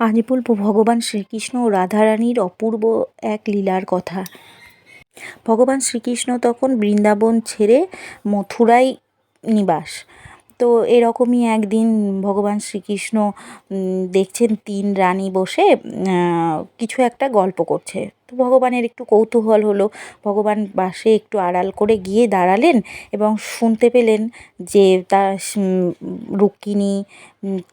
আজ ভগবান শ্রীকৃষ্ণ ও রাধারানীর অপূর্ব এক লীলার কথা। ভগবান শ্রীকৃষ্ণ তখন বৃন্দাবন ছেড়ে মথুরায় নিবাস। তো এরকমই একদিন ভগবান শ্রীকৃষ্ণ দেখছেন তিন রানী বসে কিছু একটা গল্প করছে। তো ভগবানের একটু কৌতূহল হলো। ভগবান বাসে একটু আড়াল করে গিয়ে দাঁড়ালেন এবং শুনতে পেলেন যে তার রুক্মিণী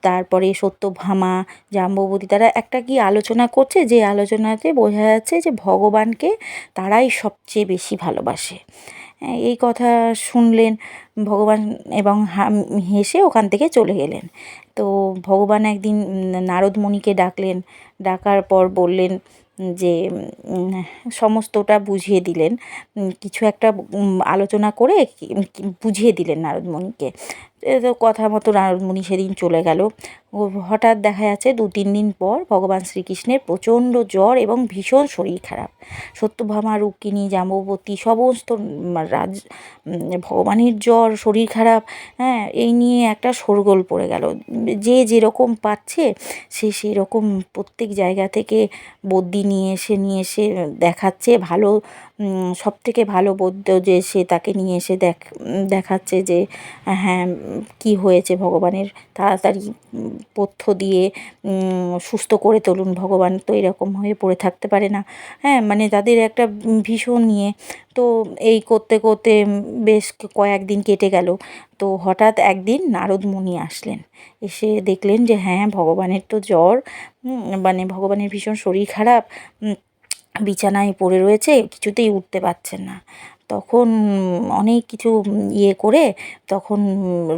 তারপরে সত্যভামা, জাম্ববতী, তারা একটা কি আলোচনা করছে, যে আলোচনাতে বোঝা যাচ্ছে যে ভগবানকে তারাই সবচেয়ে বেশি ভালোবাসে। এই কথা শুনলেন ভগবান এবং হেসে ওখান থেকে চলে গেলেন। তো ভগবান একদিন নারদমণিকে নারদ মণিকে ডাকলেন, ডাকার পর বললেন যে সমস্তটা বুঝিয়ে দিলেন। কিছু একটা আলোচনা করে বুঝিয়ে দিলেন নারদ মুনিকে। এ তো কথা মতো নারদ মুনি সেদিন চলে গেল। হঠাৎ দেখা যাচ্ছে দু তিন দিন পর ভগবান শ্রীকৃষ্ণের প্রচণ্ড জ্বর এবং ভীষণ শরীর খারাপ। সত্যভামা, রুক্মিণী, জাম্ববতী সমস্ত রাজ ভগবানের জ্বর, শরীর খারাপ হ্যাঁ এই নিয়ে একটা শোরগোল পড়ে গেল। যে যেরকম পাচ্ছে সে সেই রকম প্রত্যেক জায়গা থেকে বদ্যি নিয়ে এসে নিয়ে এসে দেখাচ্ছে ভালো সব থেকে ভালো বৈদ্য যে সে তাকে নিয়ে এসে দেখ দেখাচ্ছে যে হ্যাঁ কি হয়েছে ভগবানের তাড়াতাড়ি পথ্য দিয়ে সুস্থ করে তুলুন ভগবান। তো এরকম হয়ে পড়ে থাকতে পারে না। হ্যাঁ মানে তাদের একটা ভীষণ নিয়ে তো এই করতে করতে বেশ কয়েকদিন কেটে গেল। তো হঠাৎ একদিন নারদ মুনি আসলেন। এসে দেখলেন যে হ্যাঁ ভগবানের তো জ্বর। মানে ভগবানের ভীষণ শরীর খারাপ। বিছানায় পড়ে রয়েছে, কিছুতেই উঠতে পারছেন না। তখন অনেক কিছু ইয়ে করে তখন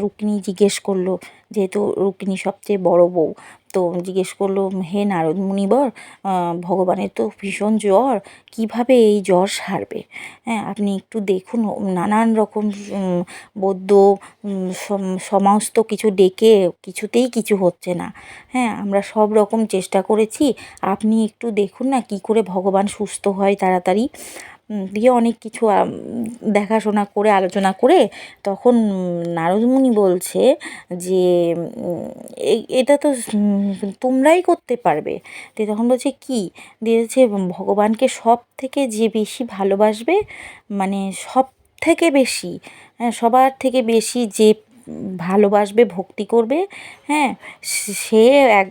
রুক্মিণী জিজ্ঞেস করল যেহেতু রুক্মিণী সবচেয়ে বড় বউ, তো জিজ্ঞেস করল, হে নারদ মুনিবর ভগবানের তো ভীষণ জ্বর, কীভাবে এই জ্বর সারবে? হ্যাঁ আপনি একটু দেখুন, নানান রকম সম- সমস্ত কিছু ডেকে কিছুতেই কিছু হচ্ছে না। হ্যাঁ আমরা সব রকম চেষ্টা করেছি, আপনি একটু দেখুন না কি করে ভগবান সুস্থ হয় তাড়াতাড়ি। দিয়ে অনেক কিছু দেখাশোনা করে, আলোচনা করে তখন নারদমুনি বলছে যে এটা তো তোমরাই করতে পারবে। দিয়ে তখন বলছে, কি? দিয়েছে ভগবানকে সব থেকে যে বেশি ভালোবাসবে মানে সব থেকে বেশি হ্যাঁ সবার থেকে বেশি যে ভালোবাসবে, ভক্তি করবে হ্যাঁ? সে এক,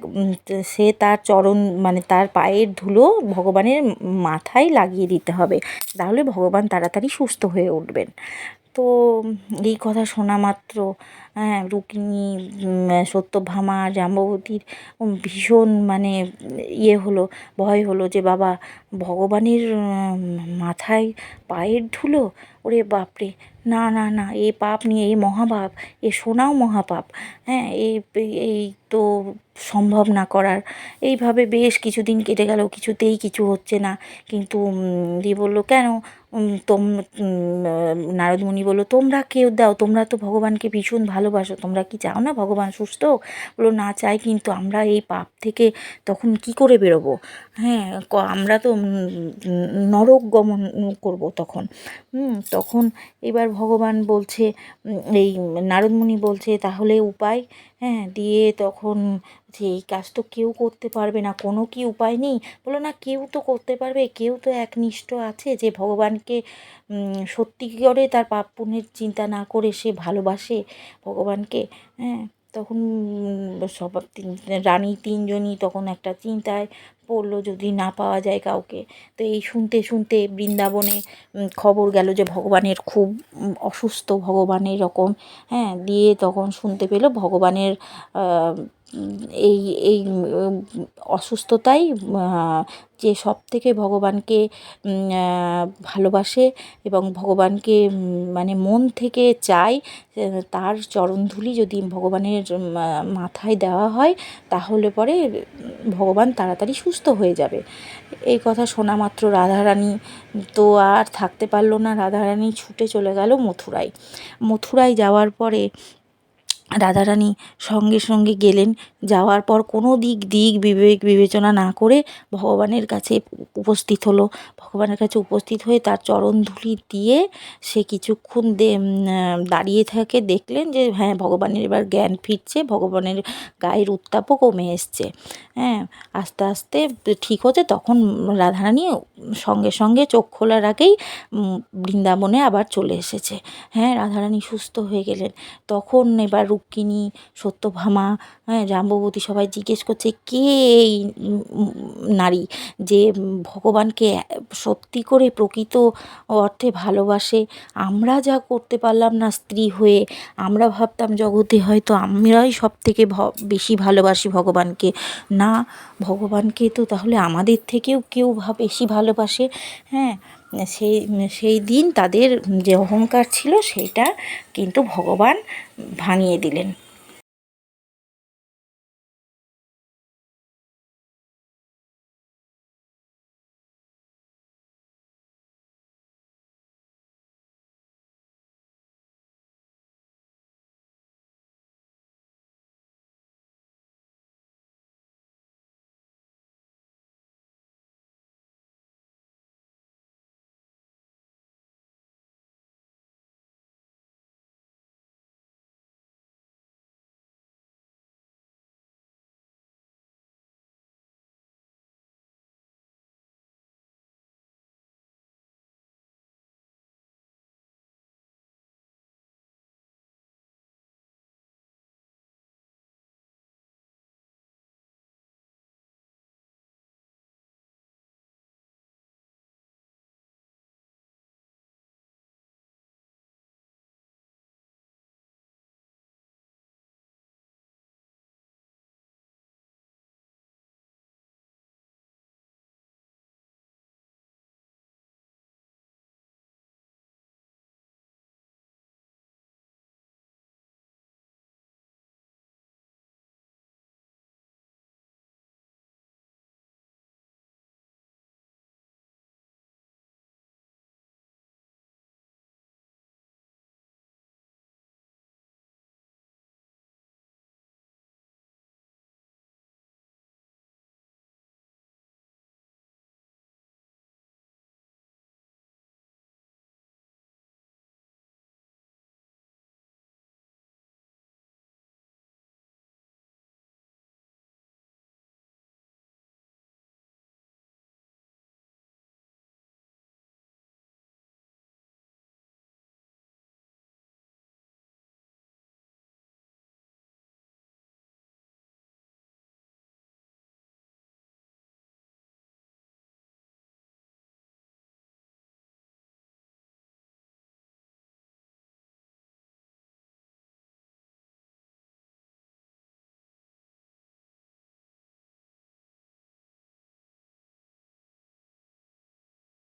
সে তার চরণ মানে তার পায়ের ধুলো ভগবানের মাথায় লাগিয়ে দিতে হবে। তাহলে ভগবান তাড়াতাড়ি সুস্থ হয়ে উঠবেন। তো এই কথা শোনা মাত্র হ্যাঁ রুক্মিণী সত্যভামা জাম্ববতীর ভীষণ মানে ইয়ে হলো ভয় হলো যে বাবা ভগবানের মাথায় পায়ের ধুলো? ওরে বাপরে! না না না এ পাপ নিয়ে এই মহাপাপ এ শোনাও মহাপাপ। হ্যাঁ এই এই তো সম্ভব না করার। এইভাবে বেশ কিছুদিন কেটে গেল কিছুতেই কিছু হচ্ছে না। কিন্তু দিয়ে বলল কেন? তোম উম, নারদমুনি বলল তোমরা কেউ দাও তোমরা তো ভগবানকে ভীষণ ভালোবাসো, তোমরা কি চাও না ভগবান সুস্থ? বলো, না চাই, কিন্তু আমরা এই পাপ থেকে তখন কি করে বেরোবো? হ্যাঁ আমরা তো নরক গমন করব তখন। তখন এবার ভগবান বলছে এই নারদমুনি বলছে, তাহলে উপায় হ্যাঁ দিয়ে তখন যে এই কাজ তো কেউ করতে পারবে না, কোনো কি উপায় নেই? বলো না, কেউ তো করতে পারবে, কেউ তো একনিষ্ঠ আছে যে ভগবানকে সত্যি করে তার পাপ পুণ্যের চিন্তা না করে সে ভালোবাসে ভগবানকে হ্যাঁ? তখন সব রানী তিনজনই তখন একটা চিন্তায় পড়ল যদি না পাওয়া যায় কাউকে। তো এই শুনতে শুনতে বৃন্দাবনে খবর গেল যে ভগবানের খুব অসুস্থ ভগবান এরকম হ্যাঁ? দিয়ে তখন শুনতে পেল ভগবানের এই এই অসুস্থতাই যে সব থেকে ভগবানকে ভালোবাসে এবং ভগবানকে মানে মন থেকে চায় তার চরণধুলি যদি ভগবানের মাথায় দেওয়া হয়, তাহলে পরে ভগবান তাড়াতাড়ি সুস্থ হয়ে যাবে। এই কথা শোনা মাত্র রাধারানী তো আর থাকতে পারল না। রাধারানী ছুটে চলে গেল মথুরায়। মথুরায় যাওয়ার পরে রাধারানী সঙ্গে সঙ্গে গেলেন। যাওয়ার পর কোনো দিক দিক বিবেক বিবেচনা না করে ভগবানের কাছে উপস্থিত হলো। ভগবানের কাছে উপস্থিত হয়ে তার চরণধুলি দিয়ে সে কিছুক্ষণ দাঁড়িয়ে থাকে। দেখলেন যে হ্যাঁ ভগবানের এবার জ্ঞান ফিরছে, ভগবানের গায়ের উত্তাপও কমে এসছে। হ্যাঁ আস্তে আস্তে ঠিক হতে তখন রাধারানী সঙ্গে সঙ্গে চোখ খোলার আগেই বৃন্দাবনে আবার চলে এসেছে। হ্যাঁ রাধারানী সুস্থ হয়ে গেলেন। তখন এবার রুক্মিণী সত্যভামা হ্যাঁ জাম্ববতী সবাই জিজ্ঞেস করছে, কে এই নারী যে ভগবানকে সত্যি করে প্রকৃত অর্থে ভালোবাসে? আমরা যা করতে পারলাম না স্ত্রী হয়ে, আমরা ভাবতাম জগতে হয়তো আমরাই সব থেকে বেশি ভালোবাসি ভগবানকে। না, ভগবানকে তো তাহলে আমাদের থেকেও কেউ বেশি ভালোবাসে? হ্যাঁ সেই সেই দিন তাদের যে অহংকার ছিল সেইটা কিন্তু ভগবান ভাঙিয়ে দিলেন।